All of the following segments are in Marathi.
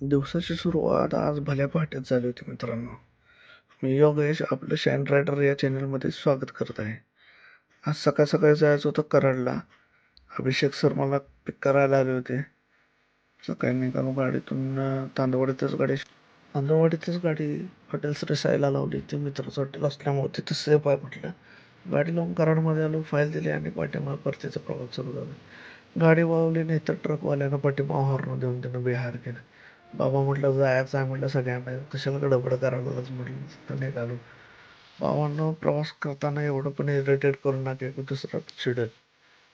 दिवसाची सुरुवात आज भल्या पहाटेच झाली होती मित्रांनो. मी योगेश आपलं शाईन रायडर या चॅनलमध्ये स्वागत करत आहे. आज सकाळ सकाळी जायचं होतं कराडला. अभिषेक सर मला पिक करायला आले होते. सकाळी निघालो गाडीतून तांदवाडीतच गाडी तांदवाडीतच गाडी हॉटेल्स रेसायला लावली. ते मित्राचं हॉटेल असल्यामुळे तिथं सेफ आहे म्हटलं. गाडी लावून कराडमध्ये आलो फाईल दिली आणि पाठिंबा परतीचा प्रवास चालू झाला. गाडी वळवली नाही तर ट्रकवाल्यानं पाठिंबा हॉर्न देऊन त्यानं बिहार केलं. बाबा म्हटलं जायचं आहे म्हटलं सगळ्यांना. कशाला गडबड करायलाच म्हटलं तर निघालो. बाबांनो प्रवास करताना एवढं पण इरिटेट करू नका की दुसरा चिडेल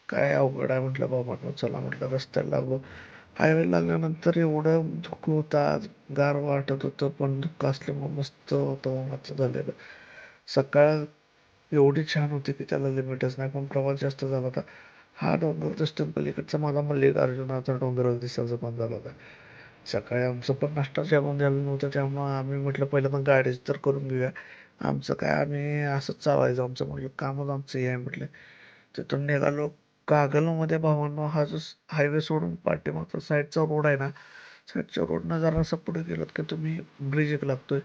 काय अवघड आहे म्हटलं बाबांनो. चला म्हटलं रस्त्याला लागलो. हायवे लागल्यानंतर एवढं धुकं होता गार वाटत होतं पण धुकं असल्यामुळे मस्त वातावरणाचं झालेलं. सकाळ एवढी छान होती की त्याला लिमिटच नाही पण प्रवास जास्त झाला होता. हा डोंगर दिसतो पलीकडचा माझा मल्लिकार्जुनाचा डोंगर दिसायचा पण झाला होता. सकाळी आमचं पण नाश्ता जेवण झालं नव्हतं त्यामुळं आम्ही म्हटलं पहिलं पण गाडीच तर करून घेऊया. आमचं काय आम्ही असंच चालायचं आमचं म्हटलं कामच आमचं हे आहे म्हटलं. तिथून निघालो कागलमध्ये भावांनो हा जो हायवे सोडून पाठीमागचा साईडचा रोड आहे ना साईडच्या रोडनं जरा असं पुढे गेलात की तुम्ही ब्रिज एक लागतोय.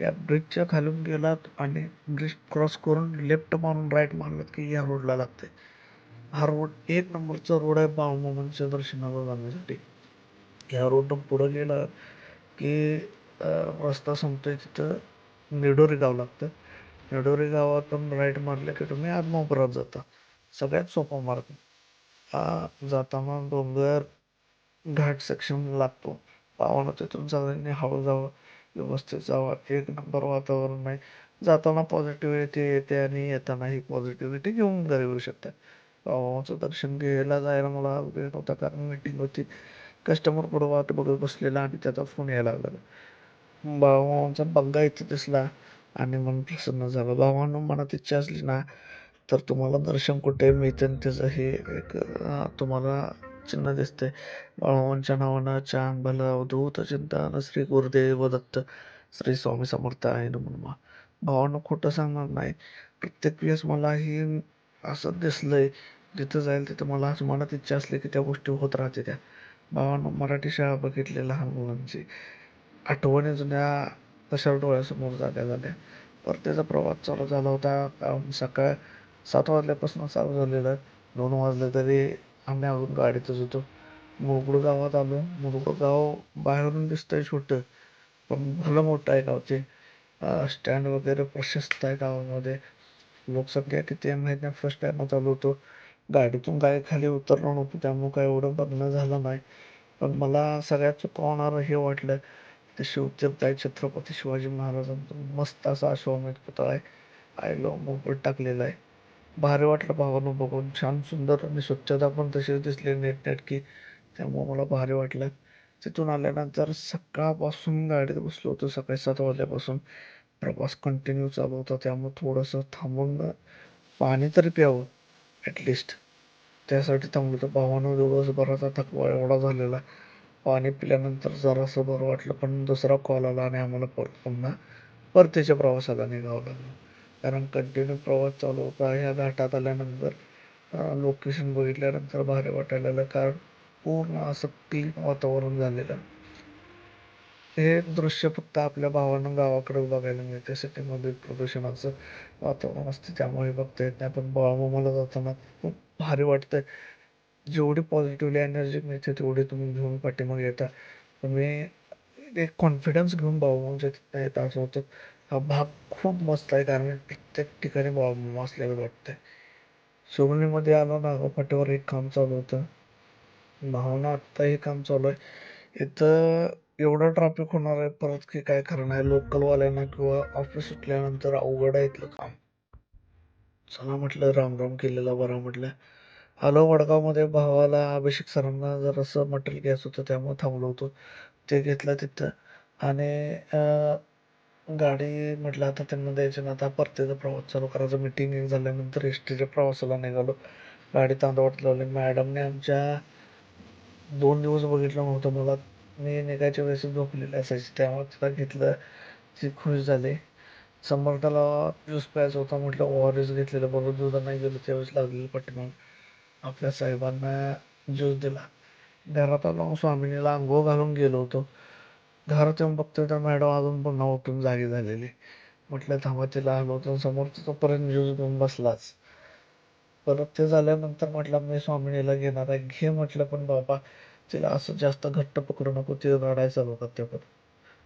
या ब्रिजच्या खालून गेलात आणि ब्रिज क्रॉस करून लेफ्ट मारून राईट मारलात की या रोडला लागते हा रोड एक नंबरचा रोड आहे बाळूमामांच्या दर्शनाला जाण्यासाठी. ह्या रोडनं पुढं गेला की रस्ता रस्ता संपतोय तिथं निडोरी गाव लागतं. निडोरी गावातून राईट मारले की तुम्ही आदमापुरात जाता. सगळ्यात सोपा मार्ग. हा जाताना डोंगर घाट सेक्शन लागतो. पावानं तिथून सगळ्यांनी हळू जावं व्यवस्थित जावं. एक नंबर वातावरण आहे जाताना पॉझिटिव्हिटी येते आणि येताना ही पॉझिटिव्हिटी घेऊन घरी येऊ शकते. बाबाचं दर्शन घ्यायला जायला मला वेळ नव्हता. कारण मीटिंग होती. कस्टमर पुढं वाट बघत बसलेला आणि त्याचा फोन यायला लागला. बाबांचा बंगा इथे दिसला आणि मन प्रसन्न झालं. भावानं मनात इच्छा असली ना तर तुम्हाला दर्शन कुठे मिळतं त्याचं हे एक तुम्हाला चिन्ह दिसते बाळावांच्या नावानं चांग भलं अवधूत चिंतन श्री गुरुदेव दत्त श्री स्वामी समर्थ आहे म्हणून भावानं खोटं सांगणार नाही. प्रत्येक वेळेस मला ही असं दिसलंय जिथं जाईल तिथं मला मनात इच्छा असली की त्या गोष्टी होत राहते त्या. भावानं मराठी शाळा बघितलेल्या लहान मुलांची. आठवणी जुन्या तशा डोळ्यासमोर जाग्या झाल्या. परतीचा प्रवास चालू झाला होता. कारण सकाळ सात वाजल्यापासून चालू झालेला. दोन वाजले तरी आम्ही अजून गाडीतच होतो. मुरगुड गावात आलो. मुरगुड गाव बाहेरून दिसतंय छोटं पण भलं मोठं आहे गावचे. स्टँड वगैरे प्रशस्त आहे गावामध्ये. लोकसंख्या किती आहे माहीत नाही. फर्स्ट टाईम चालू होतो. गाडीतून काय खाली उतरलो नव्हतो त्यामुळं काय एवढं बघणं झालं नाही. पण मला सगळ्यात चुकवणारं हे वाटलं ते शिवतीर्थ आहे छत्रपती शिवाजी महाराजांचं मस्त असा अश्वमेध पुतळा आहे. आय लो मोबाईल टाकलेला आहे. भारी वाटलं भावानं बघून. छान सुंदर आणि स्वच्छता पण तशीच दिसली नीटनेटकी. त्यामुळं मला भारी वाटलं. तिथून आल्यानंतर सकाळपासून गाडीत बसलो होतो सकाळी सात वाजल्यापासून. प्रवास कंटिन्यू चालू होता. त्यामुळं थोडंसं थांबून पाणी तरी प्यावं. ॲटलिस्ट त्यासाठी थांबलो होतो भावानं दिवसभराचा थकवा एवढा झालेला पाणी पिल्यानंतर जरासं बरं वाटलं पण दुसरा कॉल आला आणि आम्हाला परत पुन्हा परतीच्या प्रवासाला निघावं लागलं. कारण कंटिन्यू प्रवास चालू होता. ह्या घाटात आल्यानंतर लोकेशन बघितल्यानंतर भारी वाटायला लागलं. कारण पूर्ण असं क्लीन वातावरण झालेलं. हे दृश्य फक्त आपल्या भावानं गावाकडे बघायला मिळते सिटीमध्ये प्रदूषणाचं वातावरण असते. त्यामुळे बघता येत नाही पण बाळमामाला जाताना खूप भारी वाटतंय. जेवढी पॉझिटिव्हली एनर्जी मिळते तेवढी तुम्ही घेऊन पाठीमागे येता. तुम्ही एक कॉन्फिडन्स घेऊन बाळूमामाच्या तिथं येता असं होतं. हा भाग खूप मस्त आहे कारण प्रत्येक ठिकाणी बाळूमामा वाटतं वाटतंय. शिवलीमध्ये आलो नागोपाटीवर एक काम चालू होतं. भावना आत्ता हे काम चालू आहे. इथं एवढं ट्रॅफिक होणार आहे परत की काय करणार आहे? लोकलवाल्यांना किंवा ऑफिस सुटल्यानंतर अवघड आहे इथलं काम. चला म्हटलं राम राम केलेला बरा म्हटलं. आलो वडगावमध्ये भावाला अभिषेक सरांना जरासं मटेरियल घ्यायचं होतं त्यामुळे थांबलो होतो. ते घेतलं तिथं. आणि गाडी म्हटलं आता त्यांना द्यायची ना आता परतीचा प्रवास चालू करायचा. मिटिंग एक झाल्यानंतर एस टीच्या प्रवासाला निघालो. गाडी तांदवाट लावली. मॅडमने आमच्या दोन दिवस बघितलं नव्हतं. मला मी निघायच्या वेळेस झोपलेले असायचे. त्यामुळे तिला घेतलं ती खुश झाली. समर्थाला ज्यूस प्यायचा होता म्हटलं ओ आर एस घेतलेलं बरोबर दुधा नाही गेलं त्यावेळेस लागलेलं पाठीमाग आपल्या साहेबांना ज्यूस दिला. घरात आलो स्वामिनीला आंघोळ घालून गेलो होतो. घरात येऊन बघतोय तर मॅडम अजून पुन्हा उठून जागी झालेली. म्हटलं थांबा तिला हलवतो समोर तोपर्यंत ज्यूस घेऊन बसलाच. परत ते झाल्यानंतर म्हटलं मी स्वामिनीला घेणार आहे. घे म्हटलं पण बाबा तिला असं जास्त घट्ट पकडू नको ती रडायचं बघा ते पण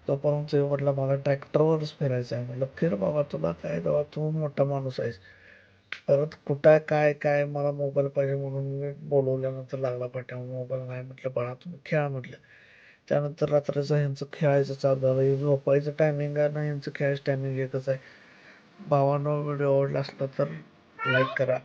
तोपर्यंत ते म्हटलं मला ट्रॅक्टरवरच फिरायचं आहे. म्हटलं फिर बाबा तुला काय बाबा तू मोठा माणूस आहेस. परत कुठं काय काय मला मोबाईल पाहिजे म्हणून मी बोलवल्यानंतर लागला पाठ्या मोबाईल नाही म्हटलं बाळा तुम्ही खेळा म्हटलं. त्यानंतर रात्रीचं ह्यांचं खेळायचं चालू झालं. झोपायचं टायमिंग आहे ना ह्यांचं खेळायचं टायमिंग एकच आहे. भावानं व्हिडिओ आवडला असला तर लाईक करा.